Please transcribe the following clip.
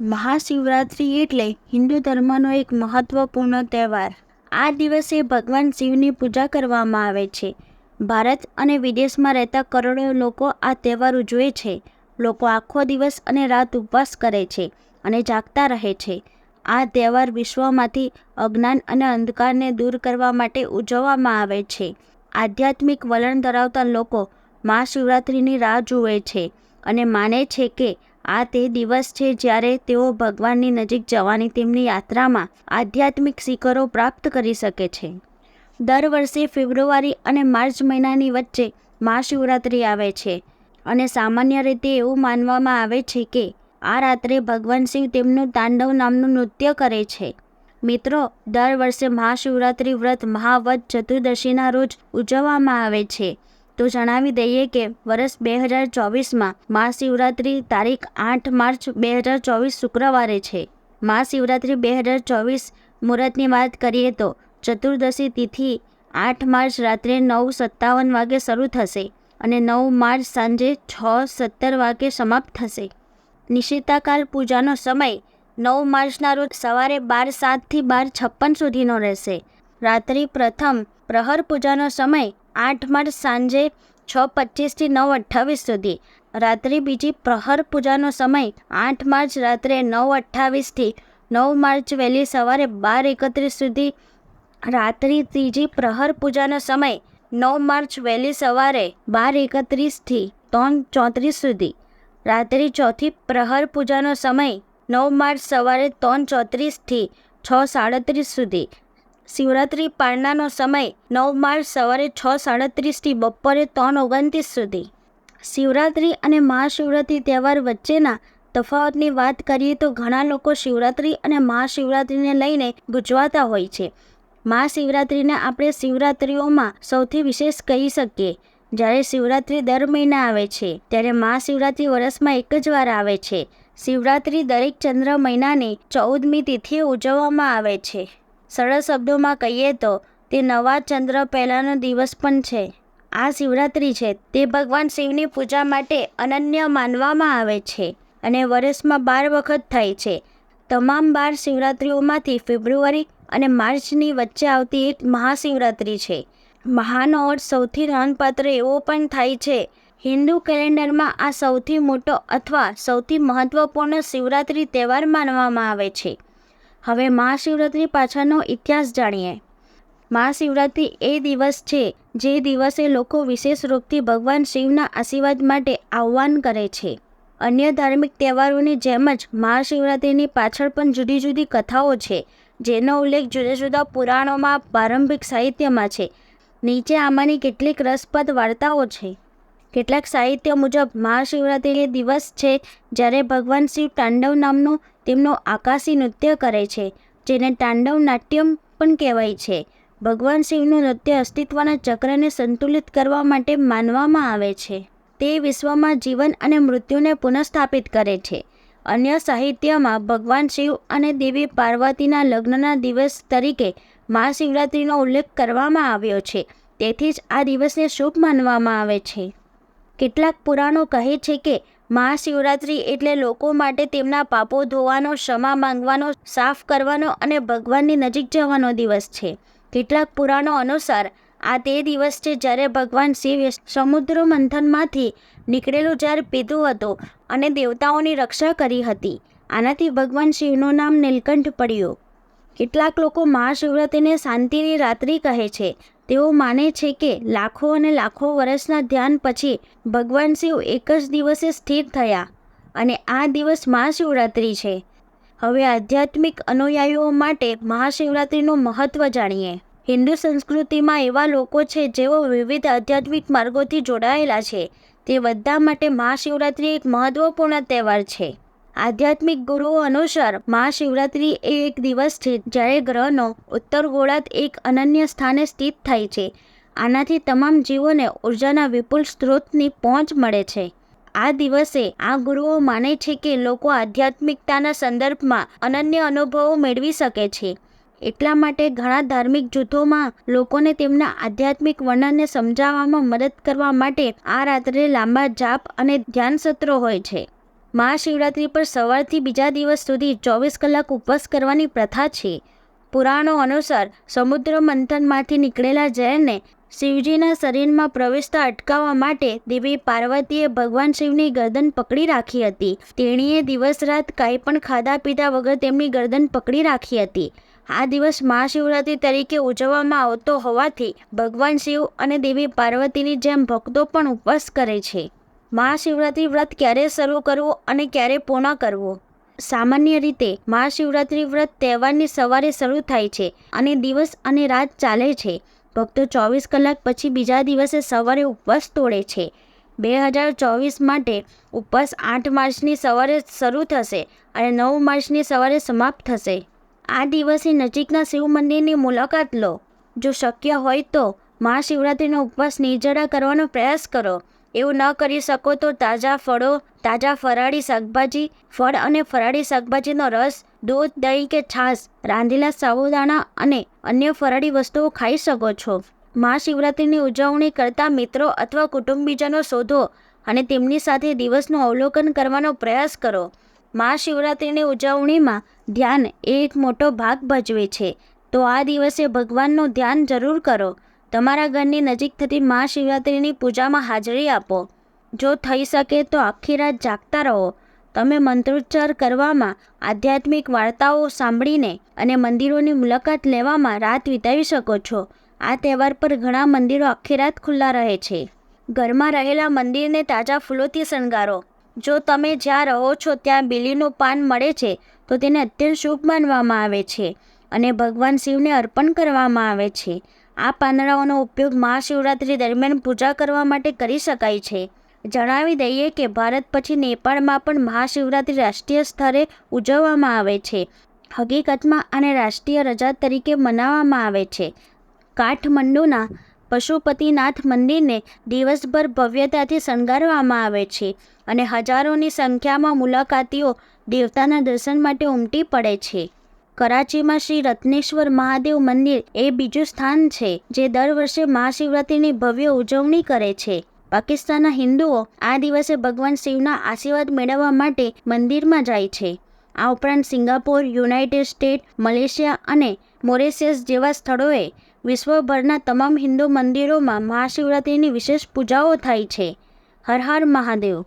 મહાશિવરાત્રિ એટલે હિન્દુ ધર્મનો એક મહત્વપૂર્ણ તહેવાર. આ દિવસે ભગવાન શિવની પૂજા કરવામાં આવે છે. ભારત અને વિદેશમાં રહેતા કરોડો લોકો આ તહેવાર ઉજવે છે. લોકો આખો દિવસ અને રાત ઉપવાસ કરે છે અને જાગતા રહે છે. આ તહેવાર વિશ્વમાંથી અજ્ઞાન અને અંધકારને દૂર કરવા માટે ઉજવવામાં આવે છે. આધ્યાત્મિક વલણ ધરાવતા લોકો મહાશિવરાત્રિની રાહ જુએ છે અને માને છે કે આ તે દિવસ છે જ્યારે તેઓ ભગવાનની નજીક જવાની તેમની યાત્રામાં આધ્યાત્મિક શિખરો પ્રાપ્ત કરી શકે છે. દર વર્ષે ફેબ્રુઆરી અને માર્ચ મહિનાની વચ્ચે મહાશિવરાત્રિ આવે છે અને સામાન્ય રીતે એવું માનવામાં આવે છે કે આ રાત્રે ભગવાન શિવ તેમનું તાંડવ નામનું નૃત્ય કરે છે. મિત્રો, દર વર્ષે મહાશિવરાત્રિ વ્રત મહાવત ચતુર્દશીના રોજ ઉજવવામાં આવે છે. તો જણાવી દઈએ કે વર્ષ બે હજાર ચોવીસમાં મહાશિવરાત્રિ તારીખ આઠ માર્ચ બે હજાર ચોવીસ શુક્રવારે છે. મહાશિવરાત્રિ બે હજાર ચોવીસ મુહૂર્તની વાત કરીએ તો ચતુર્દશી તિથિ આઠ માર્ચ રાત્રે નવ સત્તાવન વાગે શરૂ થશે અને નવ માર્ચ સાંજે છ સત્તર વાગે સમાપ્ત થશે. નિશિતાકાલ પૂજાનો સમય નવ માર્ચના રોજ સવારે બાર સાતથી બાર છપ્પન સુધીનો રહેશે. રાત્રિ પ્રથમ પ્રહર પૂજાનો સમય આઠ માર્ચ સાંજે છ પચીસથી નવ અઠ્ઠાવીસ સુધી. રાત્રિ બીજી પ્રહર પૂજાનો સમય આઠ માર્ચ રાત્રે નવ અઠ્ઠાવીસથી નવ માર્ચ વહેલી સવારે બાર એકત્રીસ સુધી. રાત્રિ ત્રીજી પ્રહર પૂજાનો સમય નવ માર્ચ વહેલી સવારે બાર એકત્રીસથી ત્રણ ચોત્રીસ સુધી. રાત્રિ ચોથી પ્રહર પૂજાનો સમય નવ માર્ચ સવારે ત્રણ ચોત્રીસથી છ સાડત્રીસ સુધી. શિવરાત્રિ પાળનાનો સમય નવ માર્ચ સવારે છ સાડત્રીસથી બપોરે ત્રણ ઓગણત્રીસ સુધી. શિવરાત્રિ અને મહાશિવરાત્રિ તહેવાર વચ્ચેના તફાવતની વાત કરીએ તો ઘણા લોકો શિવરાત્રિ અને મહાશિવરાત્રિને લઈને ગુજવાતા હોય છે. મહાશિવરાત્રિને આપણે શિવરાત્રિઓમાં સૌથી વિશેષ કહી શકીએ. જ્યારે શિવરાત્રિ દર મહિના આવે છે, ત્યારે મહાશિવરાત્રિ વર્ષમાં એક જ વાર આવે છે. શિવરાત્રિ દરેક ચંદ્ર મહિનાની ચૌદમી તિથિએ ઉજવવામાં આવે છે. સરળ શબ્દોમાં કહીએ તો, તે નવા ચંદ્ર પહેલાંનો દિવસ પણ છે. આ શિવરાત્રિ છે. તે ભગવાન શિવની પૂજા માટે અનન્ય માનવામાં આવે છે અને વર્ષમાં બાર વખત થાય છે. તમામ બાર શિવરાત્રિઓમાંથી ફેબ્રુઆરી અને માર્ચની વચ્ચે આવતી એક મહાશિવરાત્રિ છે. મહાનો અર્થ સૌથી નોંધપાત્ર એવો પણ થાય છે. હિન્દુ કેલેન્ડરમાં આ સૌથી મોટો અથવા સૌથી મહત્વપૂર્ણ શિવરાત્રિ તહેવાર માનવામાં આવે છે. હવે મહાશિવરાત્રિ પાછળનો ઇતિહાસ જાણીએ. મહાશિવરાત્રિ એ દિવસ છે જે દિવસે લોકો વિશેષ રૂપથી ભગવાન શિવના આશીર્વાદ માટે આહ્વાન કરે છે. અન્ય ધાર્મિક તહેવારોની જેમ જ મહાશિવરાત્રિની પાછળ પણ જુદી જુદી કથાઓ છે, જેનો ઉલ્લેખ જુદા જુદા પુરાણોમાં, પ્રારંભિક સાહિત્યમાં છે. નીચે આમાંની કેટલીક રસપ્રદ વાર્તાઓ છે. કેટલાક સાહિત્ય મુજબ મહાશિવરાત્રિ એ દિવસ છે જ્યારે ભગવાન શિવ તાંડવ નામનું તેમનું આકાશી નૃત્ય કરે છે, જેને તાંડવ નાટ્યમ પણ કહેવાય છે. ભગવાન શિવનું નૃત્ય અસ્તિત્વના ચક્રને સંતુલિત કરવા માટે માનવામાં આવે છે. તે વિશ્વમાં જીવન અને મૃત્યુને પુનઃસ્થાપિત કરે છે. અન્ય સાહિત્યમાં ભગવાન શિવ અને દેવી પાર્વતીના લગ્નના દિવસ તરીકે મહાશિવરાત્રિનો ઉલ્લેખ કરવામાં આવ્યો છે. તેથી જ આ દિવસને શુભ માનવામાં આવે છે. કેટલાક પુરાણો કહે છે કે મહાશિવરાત્રિ એટલે લોકો માટે તેમના પાપો ધોવાનો, ક્ષમા માંગવાનો, સાફ કરવાનો અને ભગવાનની નજીક જવાનો દિવસ છે. કેટલાક પુરાણો અનુસાર, આ તે દિવસ છે જ્યારે ભગવાન શિવે સમુદ્ર મંથનમાંથી નીકળેલું ઝાર પીધું હતું અને દેવતાઓની રક્ષા કરી હતી. આનાથી ભગવાન શિવનું નામ નીલકંઠ પડ્યું. કેટલાક લોકો મહાશિવરાત્રિને શાંતિની રાત્રિ કહે છે. તેઓ માને છે કે લાખો અને લાખો વર્ષના ધ્યાન પછી ભગવાન શિવ એક જ દિવસે સ્થિર થયા અને આ દિવસ મહાશિવરાત્રિ છે. હવે આધ્યાત્મિક અનુયાયીઓ માટે મહાશિવરાત્રિનું મહત્ત્વ જાણીએ. હિન્દુ સંસ્કૃતિમાં એવા લોકો છે જેઓ વિવિધ આધ્યાત્મિક માર્ગોથી જોડાયેલા છે. તે બધા માટે મહાશિવરાત્રિ એક મહત્વપૂર્ણ તહેવાર છે. આધ્યાત્મિક ગુરુઓ અનુસાર મહાશિવરાત્રિ એ એક દિવસ છે, જ્યારે ગ્રહનો ઉત્તર ગોળાર્ધ એક અનન્ય સ્થાને સ્થિત થાય છે. આનાથી તમામ જીવોને ઉર્જાના વિપુલ સ્ત્રોતની પહોંચ મળે છે. આ દિવસે આ ગુરુઓ માને છે કે લોકો આધ્યાત્મિકતાના સંદર્ભમાં અનન્ય અનુભવો મેળવી શકે છે. એટલા માટે ઘણા ધાર્મિક જૂથોમાં લોકોને તેમના આધ્યાત્મિક વર્ણનને સમજાવવામાં મદદ કરવા માટે આ રાત્રે લાંબા જાપ અને ધ્યાન સત્રો હોય છે. મહાશિવરાત્રિ પર સવારથી બીજા દિવસ સુધી ચોવીસ કલાક ઉપવાસ કરવાની પ્રથા છે. પુરાણો અનુસાર સમુદ્ર મંથનમાંથી નીકળેલા જયને શિવજીના શરીરમાં પ્રવેશતા અટકાવવા માટે દેવી પાર્વતીએ ભગવાન શિવની ગરદન પકડી રાખી હતી. તેણીએ દિવસ રાત કાંઈ પણ ખાધા પીધા વગર તેમની ગરદન પકડી રાખી હતી. આ દિવસ મહાશિવરાત્રિ તરીકે ઉજવવામાં આવતો હોવાથી ભગવાન શિવ અને દેવી પાર્વતીની જેમ ભક્તો પણ ઉપવાસ કરે છે. મહાશિવરાત્રિ વ્રત ક્યારે શરૂ કરવું અને ક્યારે પૂર્ણ કરવું? સામાન્ય રીતે મહાશિવરાત્રિ વ્રત તહેવારની સવારે શરૂ થાય છે અને દિવસ અને રાત ચાલે છે. ભક્તો ચોવીસ કલાક પછી બીજા દિવસે સવારે ઉપવાસ તોડે છે. બે હજાર ચોવીસ માટે ઉપવાસ આઠ માર્ચની સવારે શરૂ થશે અને નવ માર્ચની સવારે સમાપ્ત થશે. આ દિવસે નજીકના શિવ મંદિરની મુલાકાત લો. જો શક્ય હોય તો મહાશિવરાત્રિનો ઉપવાસ નિર્જળા કરવાનો પ્રયાસ કરો. એવું ન કરી શકો તો તાજા ફળો, તાજા ફરાળી શાકભાજી, ફળ અને ફરાળી શાકભાજીનો રસ, દૂધ, દહીં કે છાશ, રાંધેલા સાબુદાણા અને અન્ય ફરાળી વસ્તુઓ ખાઈ શકો છો. મહાશિવરાત્રિની ઉજવણી કરતા મિત્રો અથવા કુટુંબીજનો શોધો અને તેમની સાથે દિવસનું અવલોકન કરવાનો પ્રયાસ કરો. મહાશિવરાત્રિની ઉજવણીમાં ધ્યાન એ એક મોટો ભાગ ભજવે છે. તો આ દિવસે ભગવાનનું ધ્યાન જરૂર કરો. તમારા ઘરની નજીક થતી મહાશિવરાત્રિની પૂજામાં હાજરી આપો. જો થઈ શકે તો આખી રાત જાગતા રહો. તમે મંત્રોચ્ચાર કરવામાં, આધ્યાત્મિક વાર્તાઓ સાંભળીને અને મંદિરોની મુલાકાત લેવામાં રાત વિતાવી શકો છો. આ તહેવાર પર ઘણા મંદિરો આખી રાત ખુલ્લા રહે છે. ઘરમાં રહેલા મંદિરને તાજા ફૂલોથી શણગારો. જો તમે જ્યાં રહો છો ત્યાં બીલીનું પાન મળે છે, તો તેને અત્યંત શુભ માનવામાં આવે છે અને ભગવાન શિવને અર્પણ કરવામાં આવે છે. આ પાંદડાઓનો ઉપયોગ મહાશિવરાત્રિ દરમિયાન પૂજા કરવા માટે કરી શકાય છે. જણાવી દઈએ કે ભારત પછી નેપાળમાં પણ મહાશિવરાત્રિ રાષ્ટ્રીય સ્તરે ઉજવવામાં આવે છે. હકીકતમાં આને રાષ્ટ્રીય રજા તરીકે મનાવવામાં આવે છે. કાઠમંડુના પશુપતિનાથ મંદિરને દિવસભર ભવ્યતાથી શણગારવામાં આવે છે અને હજારોની સંખ્યામાં મુલાકાતીઓ દેવતાના દર્શન માટે ઉમટી પડે છે. કરાચીમાં શ્રી રત્નેશ્વર મહાદેવ મંદિર એ બીજું સ્થાન છે, જે દર વર્ષે મહાશિવરાત્રિની ભવ્ય ઉજવણી કરે છે. પાકિસ્તાનના હિન્દુઓ આ દિવસે ભગવાન શિવના આશીર્વાદ મેળવવા માટે મંદિરમાં જાય છે. આ ઉપરાંત સિંગાપોર, યુનાઇટેડ સ્ટેટ મલેશિયા અને મોરેશિયસ જેવા સ્થળોએ વિશ્વભરના તમામ હિન્દુ મંદિરોમાં મહાશિવરાત્રિની વિશેષ પૂજાઓ થાય છે. હર હર મહાદેવ.